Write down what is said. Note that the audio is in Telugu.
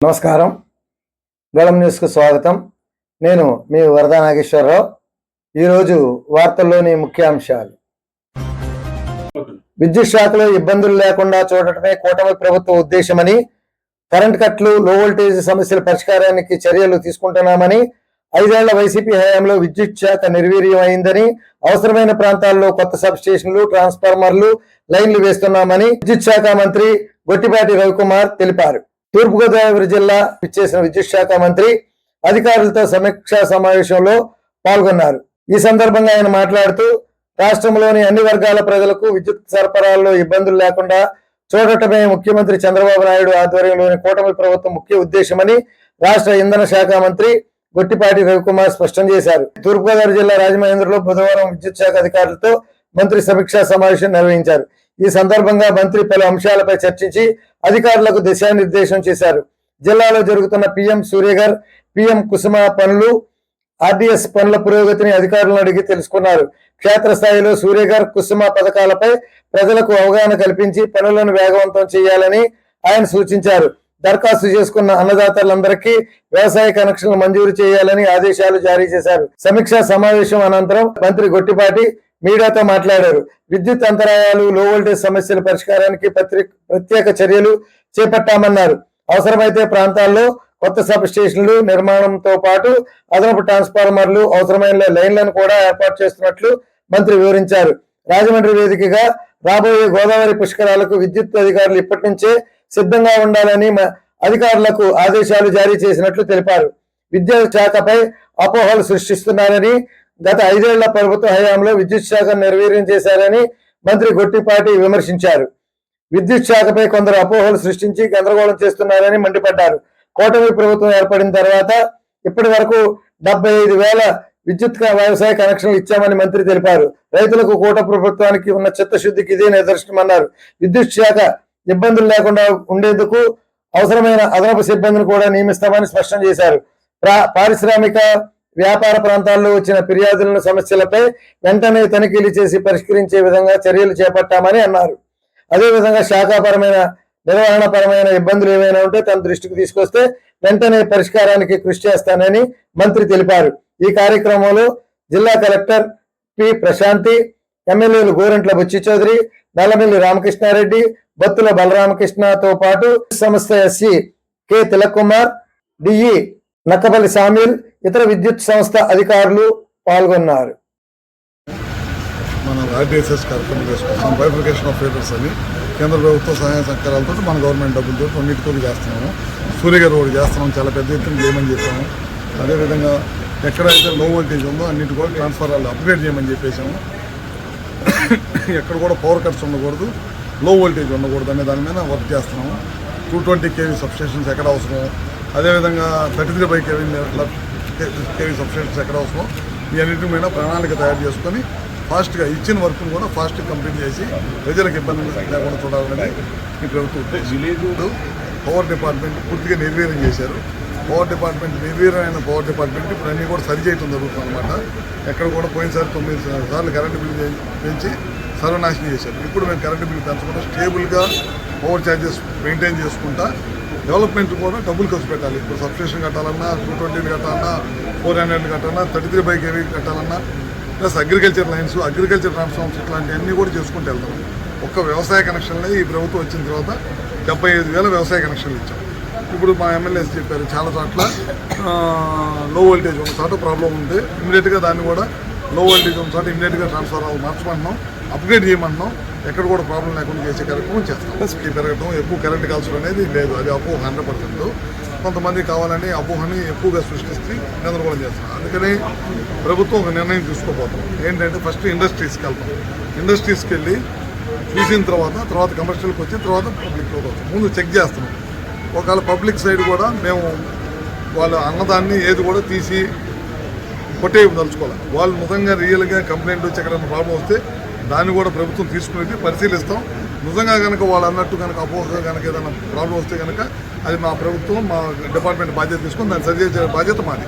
నమస్కారం. గళం న్యూస్కు స్వాగతం. నేను మీ వరదా నాగేశ్వరరావు. ఈరోజు వార్తల్లోని ముఖ్యాంశాలు. విద్యుత్ శాఖలో ఇబ్బందులు లేకుండా చూడటమే కూటమి ప్రభుత్వ ఉద్దేశమని కరెంట్ కట్లు లో వోల్టేజ్ సమస్యల పరిష్కారానికి చర్యలు తీసుకుంటున్నామని ఐదేళ్ళ వైసీపీ హయాంలో విద్యుత్ శాఖ నిర్వీర్యం అయిందని అవసరమైన ప్రాంతాల్లో కొత్త సబ్ స్టేషన్లు ట్రాన్స్ఫార్మర్లు లైన్లు వేస్తున్నామని విద్యుత్ శాఖ మంత్రి గొట్టిపాటి రవికుమార్ తెలిపారు. తూర్పుగోదావరి జిల్లా ఇచ్చేసిన విద్యుత్ శాఖ మంత్రి అధికారులతో సమీక్షా సమావేశంలో పాల్గొన్నారు. ఈ సందర్భంగా ఆయన మాట్లాడుతూ రాష్ట్రంలోని అన్ని వర్గాల ప్రజలకు విద్యుత్ సరఫరాల్లో ఇబ్బందులు లేకుండా చూడటమే ముఖ్యమంత్రి చంద్రబాబు నాయుడు ఆధ్వర్యంలోని కూటమి ప్రభుత్వం ముఖ్య ఉద్దేశమని రాష్ట్ర ఇంధన శాఖ మంత్రి గొట్టిపాటి రవికుమార్ స్పష్టం చేశారు. తూర్పుగోదావరి జిల్లా రాజమహేంద్రలో బుధవారం విద్యుత్ శాఖ అధికారులతో మంత్రి సమీక్షా సమావేశం నిర్వహించారు. ఈ సందర్భంగా మంత్రి పలు అంశాలపై చర్చించి అధికారులకు దిశానిర్దేశం చేశారు. జిల్లాలో జరుగుతున్న పిఎం సూర్యగర్ పిఎం కుసుమ పనులు ఆర్డీఎస్ పనుల పురోగతిని అధికారులను అడిగి తెలుసుకున్నారు. క్షేత్రస్థాయిలో సూర్యగర్ కుసుమ పథకాలపై ప్రజలకు అవగాహన కల్పించి పనులను వేగవంతం చేయాలని ఆయన సూచించారు. దరఖాస్తు చేసుకున్న అన్నదాతలందరికీ వ్యవసాయ కనెక్షన్లు మంజూరు చేయాలని ఆదేశాలు జారీ చేశారు. సమీక్షా సమావేశం అనంతరం మంత్రి గొట్టిపాటి మీడియాతో మాట్లాడారు. విద్యుత్ అంతరాయాలు లో వోల్టేజ్ సమస్యల పరిష్కారానికి ప్రత్యేక చర్యలు చేపట్టామన్నారు. అవసరమైతే ప్రాంతాల్లో కొత్త సబ్ స్టేషన్లు నిర్మాణంతో పాటు అదనపు ట్రాన్స్ఫార్మర్లు అవసరమైన లైన్లను కూడా ఏర్పాటు చేస్తున్నట్లు మంత్రి వివరించారు. రాజమండ్రి వేదికగా రాబోయే గోదావరి పుష్కరాలకు విద్యుత్ అధికారులు ఇప్పటి నుంచే సిద్ధంగా ఉండాలని మ- అధికారులకు ఆదేశాలు జారీ చేసినట్లు తెలిపారు. విద్యా శాఖపై అపోహలు సృష్టిస్తున్నారని గత ఐదేళ్ళ ప్రభుత్వ హయాంలో విద్యుత్ శాఖ నిర్వీర్యం చేశారని మంత్రి గొట్టిపాటి విమర్శించారు. విద్యుత్ శాఖపై కొందరు అపోహలు సృష్టించి గందరగోళం చేస్తున్నారని మండిపడ్డారు. కూటమి ప్రభుత్వం ఏర్పడిన తర్వాత ఇప్పటి వరకు డెబ్బై ఐదు వేల విద్యుత్ వ్యవసాయ కనెక్షన్లు ఇచ్చామని మంత్రి తెలిపారు. రైతులకు కూట ప్రభుత్వానికి ఉన్న చిత్తశుద్ధికి ఇదే నిదర్శనమన్నారు. విద్యుత్ శాఖ ఇబ్బందులు లేకుండా ఉండేందుకు అవసరమైన అదనపు సిబ్బందిని కూడా నియమిస్తామని స్పష్టం చేశారు. పారిశ్రామిక వ్యాపార ప్రాంతాల్లో వచ్చిన ఫిర్యాదులను సమస్యలపై వెంటనే తనిఖీలు చేసి పరిష్కరించే విధంగా చర్యలు చేపట్టామని అన్నారు. అదేవిధంగా శాఖాపరమైన నిర్వహణపరమైన ఇబ్బందులు ఏమైనా ఉంటే తన దృష్టికి తీసుకొస్తే వెంటనే పరిష్కారానికి కృషి చేస్తానని మంత్రి తెలిపారు. ఈ కార్యక్రమంలో జిల్లా కలెక్టర్ పి ప్రశాంతి ఎమ్మెల్యేలు గోరంట్ల బుచ్చి చౌదరి నల్లమిల్లి రామకృష్ణారెడ్డి బత్తుల బలరామకృష్ణతో పాటు సంస్థ SE K. Tilak Kumar DE. Nakkapalli సామీల్ ఇతర విద్యుత్ సంస్థ అధికారులు పాల్గొన్నారు. మన ఆర్డీఎస్ఎస్ కార్యక్రమం చేసుకుంటాం బైఫికేషన్ ఆఫ్ ఫేవర్స్ అని కేంద్ర ప్రభుత్వ సహాయ సహకారాలతో మన గవర్నమెంట్ డబ్బులతో అన్నిటితో చేస్తున్నాము. సూర్యగారు రోడ్ చేస్తున్నాం. చాలా పెద్ద ఎత్తున చేయమని చెప్పాము. అదేవిధంగా ఎక్కడైతే లో వోల్టేజ్ ఉందో అన్నిటి కూడా ట్రాన్స్ఫార్మర్లు అప్గ్రేడ్ చేయమని చెప్పేసాము ఎక్కడ కూడా పవర్ కట్స్ ఉండకూడదు. లో వోల్టేజ్ ఉండకూడదు అనే దాని మీద వర్క్ చేస్తున్నాము. టూ ట్వంటీ కేవీ సబ్స్టేషన్స్ ఎక్కడ అవసరం అదేవిధంగా thirty three by KV KV substations ఎక్కడ అవసరం ఈ అన్నింటి మీద ప్రణాళిక తయారు చేసుకొని ఫాస్ట్గా ఇచ్చిన వర్క్ను కూడా ఫాస్ట్గా కంప్లీట్ చేసి ప్రజలకు ఇబ్బంది లేకుండా చూడాలని ఈ ప్రభుత్వం ఉద్దేశం. పవర్ డిపార్ట్మెంట్ పూర్తిగా నిర్వీర్యం చేశారు. పవర్ డిపార్ట్మెంట్ నిర్వీర్యమైన పవర్ డిపార్ట్మెంట్ ఇప్పుడు అన్నీ కూడా సరి చేయడం జరుగుతుంది అనమాట ఎక్కడ కూడా పోయినసారి తొమ్మిది సార్లు కరెంటు బిల్లు పెంచి సర్వనాశనం చేశారు. ఇప్పుడు మేము కరెంటు బిల్లు పెంచకుండా స్టేబుల్గా ఓవర్ ఛార్జెస్ మెయింటైన్ చేసుకుంటా డెవలప్మెంట్ కూడా డబ్బులు ఖర్చు పెట్టాలి. ఇప్పుడు సబ్స్టేషన్ కట్టాలన్నా టూ ట్వంటీ కట్టాలన్నా ఫోర్ హండ్రెడ్ కట్టాలన్నా థర్టీ త్రీ బై కేవీ కట్టాలన్నా plus agriculture lines agriculture transforms ఇట్లాంటివన్నీ కూడా చేసుకుంటూ వెళ్తాం ఒక్క వ్యవసాయ కనెక్షన్లే ఈ ప్రభుత్వం వచ్చిన తర్వాత డెబ్బై ఐదు వేల వ్యవసాయ కనెక్షన్లు ఇచ్చాం. ఇప్పుడు మా ఎమ్మెల్యేస్ చెప్పారు చాలా చోట్ల లో వోల్టేజ్ ఒక చోట ప్రాబ్లం ఉంది. ఇమీడియట్గా దాన్ని కూడా లో వోల్టేజ్ ఒక చోట ఇమీడియట్గా ట్రాన్స్ఫర్ మార్చమంటున్నాం. అప్గ్రేడ్ చేయమంటున్నాం ఎక్కడ కూడా ప్రాబ్లం లేకుండా చేసే కార్యక్రమం చేస్తాం. ఈ పెరగడం ఎక్కువ కరెంట్ కాల్చడం అనేది లేదు. అది అపోహ హండ్రెడ్ పర్సెంట్. కొంతమంది కావాలని అపోహని ఎక్కువగా సృష్టిస్తే గందరగోళం చేస్తాం అందుకని ప్రభుత్వం ఒక నిర్ణయం తీసుకోబోతాం ఏంటంటే ఫస్ట్ ఇండస్ట్రీస్కి వెళ్తాం. ఇండస్ట్రీస్కి వెళ్ళి చూసిన తర్వాత తర్వాత కమర్షియల్కి వచ్చి తర్వాత పబ్లిక్లో వస్తాం. ముందు చెక్ చేస్తున్నాం. ఒకవేళ పబ్లిక్ సైడ్ కూడా మేము వాళ్ళ అన్నదాన్ని ఏది కూడా తీసి కొట్టేయదలుచుకోవాలి వాళ్ళు నిజంగా రియల్గా కంప్లైంట్ వచ్చి ఎక్కడైనా ప్రాబ్లం వస్తే దాన్ని కూడా ప్రభుత్వం తీసుకుని పరిశీలిస్తాం. నిజంగా కనుక వాళ్ళు అన్నట్టు కనుక అపోహ కనుక ఏదైనా ప్రాబ్లం వస్తే కనుక అది మా ప్రభుత్వం మా డిపార్ట్మెంట్ బాధ్యత తీసుకొని దాన్ని సరిచేసే బాధ్యత మాది.